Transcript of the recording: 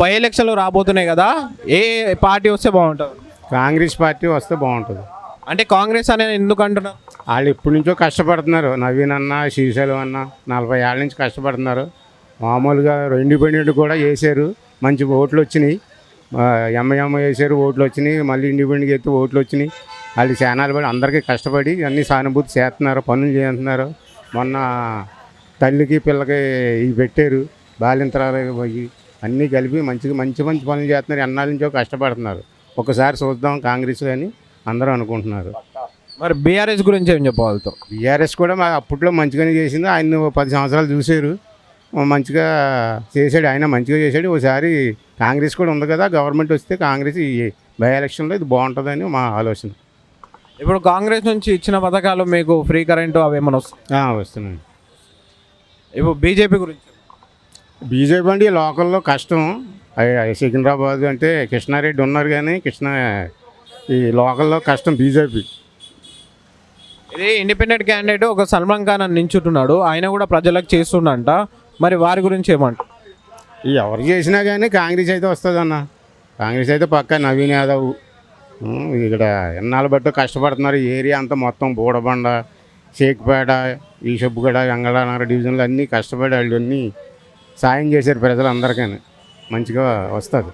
By ఎలక్షన్లు రాబోతున్నాయి కదా ఏ పార్టీ వస్తే బాగుంటుంది? కాంగ్రెస్ పార్టీ వస్తే బాగుంటుంది. అంటే కాంగ్రెస్ అనేది ఎందుకు అంటున్నారు? వాళ్ళు ఎప్పటి నుంచో కష్టపడుతున్నారు. నవీన్ అన్న శ్రీశైలం అన్న నలభై ఏళ్ళ నుంచి కష్టపడుతున్నారు. మామూలుగా ఇండిపెండెంట్ కూడా వేసారు మంచి ఓట్లు వచ్చినాయి. ఎంఐఎం వేసారు ఓట్లు వచ్చినాయి. మళ్ళీ ఇండిపెండెంట్ ఎత్తి ఓట్లు వచ్చినాయి. వాళ్ళు చానాలు పడి అందరికీ కష్టపడి అన్ని సానుభూతి చేస్తున్నారు పనులు చేస్తున్నారు. మొన్న తల్లికి పిల్లకి ఇవి పెట్టారు. బాలింతరాలు పోయి అన్నీ కలిపి మంచిగా మంచి మంచి పనులు చేస్తున్నారు. ఎన్నాళ్ళ నుంచో కష్టపడుతున్నారు. ఒకసారి చూద్దాం కాంగ్రెస్ అని అందరూ అనుకుంటున్నారు. మరి బీఆర్ఎస్ గురించి ఏం చెప్పగలుగుతాం బీఆర్ఎస్ కూడా మా అప్పట్లో మంచిగానే చేసింది. ఆయన పది సంవత్సరాలు చూశారు. మంచిగా చేశాడు. ఆయన మంచిగా చేశాడు. ఒకసారి కాంగ్రెస్ కూడా ఉంది కదా గవర్నమెంట్ వస్తే కాంగ్రెస్ ఈ బై ఎలక్షన్లో ఇది బాగుంటుందని మా ఆలోచన. ఇప్పుడు కాంగ్రెస్ నుంచి ఇచ్చిన పథకాలు మీకు ఫ్రీ కరెంటు అవి ఏమైనా వస్తాయి? ఆ, వస్తున్నాయి. ఇప్పుడు బీజేపీ గురించి బీజేపీ అంటే ఈ లోకల్లో కష్టం. సికింద్రాబాద్ అంటే కృష్ణారెడ్డి ఉన్నారు కానీ కృష్ణ ఈ లోకల్లో కష్టం బీజేపీ. ఇది ఇండిపెండెంట్ క్యాండిడేట్ ఒక సల్మాన్ ఖాన్ అని నించుంటున్నాడు. ఆయన కూడా ప్రజలకు చేస్తుండంట. మరి వారి గురించి ఏమంట? ఈ ఎవరు చేసినా కానీ కాంగ్రెస్ అయితే వస్తుంది అన్న కాంగ్రెస్ అయితే పక్క నవీన్ యాదవ్. ఇక్కడ ఎన్నాళ్ళు బట్టి కష్టపడుతున్నారు. ఈ ఏరియా అంతా మొత్తం బూడబండ షేక్పేట ఈషబ్బుగడ వెంగళనగర్ డివిజన్లు అన్నీ కష్టపడి వాళ్ళు అన్నీ సాయం చేశారు ప్రజలందరికీ మంచిగా వస్తుంది.